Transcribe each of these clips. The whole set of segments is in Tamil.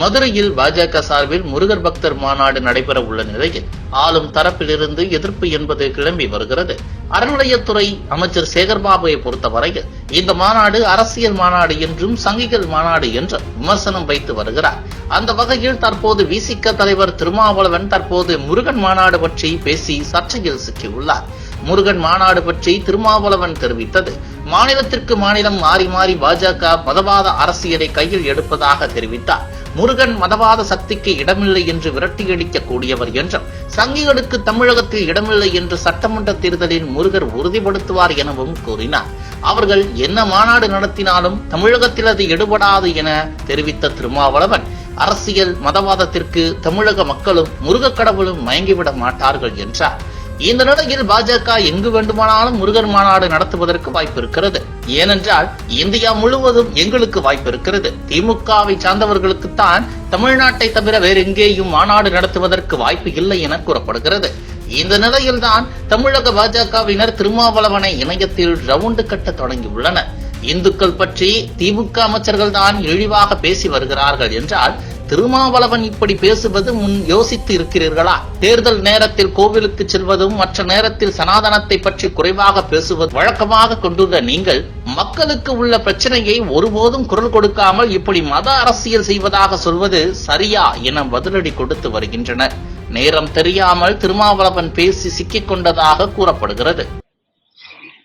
மதுரையில் பாஜக சார்பில் முருகர் பக்தர் மாநாடு நடைபெற உள்ள நிலையில் ஆளும் தரப்பிலிருந்து எதிர்ப்பு என்பது கிளம்பி வருகிறது. அறநிலையத்துறை அமைச்சர் சேகர்பாபுவை பொறுத்தவரையில் இந்த மாநாடு அரசியல் மாநாடு என்றும் சங்கிகள் மாநாடு என்றும் விமர்சனம் வைத்து வருகிறார். அந்த வகையில் தற்போது விசிக தலைவர் திருமாவளவன் தற்போது முருகன் மாநாடு பற்றி பேசி சர்ச்சையில் சிக்கியுள்ளார். முருகன் மாநாடு பற்றி திருமாவளவன் தெரிவித்தது. மாநிலத்திற்கு மாநிலம் மாறி மாறி பாஜக மதவாத அரசியலை கையில் எடுப்பதாக தெரிவித்தார். முருகன் மதவாத சக்திக்கு இடமில்லை என்று விரட்டியடிக்க கூடியவர் என்றும் சங்கிகளுக்கு தமிழகத்தில் இடமில்லை என்று சட்டமன்ற தேர்தலில் முருகர் உறுதிப்படுத்துவார் எனவும் கூறினார். அவர்கள் என்ன மாநாடு நடத்தினாலும் தமிழகத்தில் அது எடுபடாது என தெரிவித்த திருமாவளவன் அரசியல் மதவாதத்திற்கு தமிழக மக்களும் முருகக் கடவுளும் மயங்கிவிட மாட்டார்கள் என்றார். இந்த நிலையில் பாஜக எங்கு வேண்டுமானாலும் முருகன் மாநாடு நடத்துவதற்கு வாய்ப்பு இருக்கிறது ஏனென்றால் இந்தியா முழுவதும் எங்களுக்கு வாய்ப்பு இருக்கிறது திமுகவை சார்ந்தவர்களுக்குத்தான் தமிழ்நாட்டை தவிர வேறு எங்கேயும் மாநாடு நடத்துவதற்கு வாய்ப்பு இல்லை என கூறப்படுகிறது. இந்த நிலையில்தான் தமிழக பாஜகவினர் திருமாவளவனை இணையத்தில் ரவுண்டு கட்ட தொடங்கியுள்ளனர். இந்துக்கள் பற்றி திமுக அமைச்சர்கள் தான் இழிவாக பேசி வருகிறார்கள் என்றால் திருமாவளவன் இப்படி பேசுவது முன் யோசித்து இருக்கிறீர்களா? தேர்தல் நேரத்தில் கோவிலுக்கு செல்வதும் மற்ற நேரத்தில் சனாதனத்தை பற்றி குறைவாக பேசுவது வழக்கமாக கொண்டுள்ள நீங்கள் மக்களுக்கு உள்ள பிரச்சனையை ஒருபோதும் குரல் கொடுக்காமல் இப்படி மத அரசியல் செய்வதாக சொல்வது சரியா என பதிலடி கொடுத்து வருகின்றனர். நேரம் தெரியாமல் திருமாவளவன் பேசி சிக்கிக் கொண்டதாக கூறப்படுகிறது.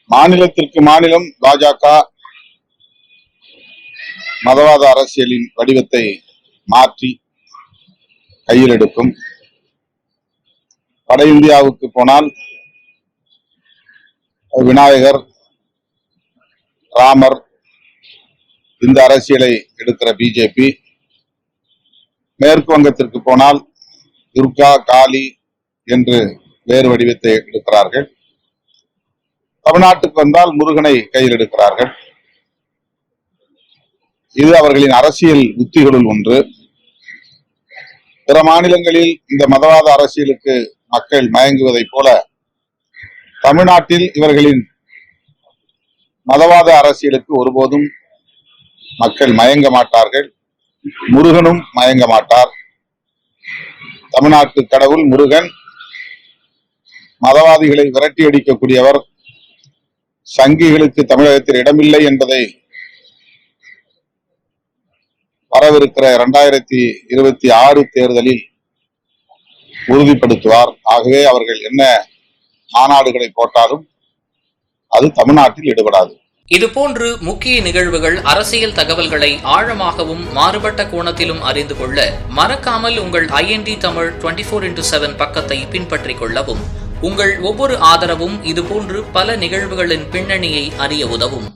மாநிலத்திற்கு மாநிலம் பாஜக மதவாத அரசியலின் வடிவத்தை மாற்றி கையில் எடுக்கும் வட இந்தியாவுக்கு போனால் விநாயகர் ராமர் இந்த அரசியலை எடுக்கிற பிஜேபி மேற்கு வங்கத்திற்கு போனால் துர்கா காளி என்று வேறு வடிவத்தை எடுக்கிறார்கள். தமிழ்நாட்டுக்கு வந்தால் முருகனை கையில் எடுக்கிறார்கள் இது அவர்களின் அரசியல் உத்திகளுள் ஒன்று. பிற மாநிலங்களில் இந்த மதவாத அரசியலுக்கு மக்கள் மயங்குவதைப் போல தமிழ்நாட்டில் இவர்களின் மதவாத அரசியலுக்கு ஒருபோதும் மக்கள் மயங்க மாட்டார்கள் முருகனும் மயங்க மாட்டார். தமிழ்நாட்டு கடவுள் முருகன் மதவாதிகளை விரட்டி அடிக்கக்கூடியவர் சங்கிகளுக்கு தமிழகத்தில் இடமில்லை என்பதை வரவிருக்கிற இரண்டாயிரத்தி இருபத்தி ஆறு தேர்தலில் உறுதிப்படுத்துவார். ஆகவே அவர்கள் என்ன மாநாடுகளை போட்டாலும் அது தமிழ்நாட்டில் ஈடுபடாது. இதுபோன்று முக்கிய நிகழ்வுகள் அரசியல் தகவல்களை ஆழமாகவும் மாறுபட்ட கோணத்திலும் அறிந்து கொள்ள மறக்காமல் உங்கள் IND Tamil twenty four into seven பக்கத்தை பின்பற்றிக் கொள்ளவும். உங்கள் ஒவ்வொரு ஆதரவும் இதுபோன்று பல நிகழ்வுகளின் பின்னணியை அறிய உதவும்.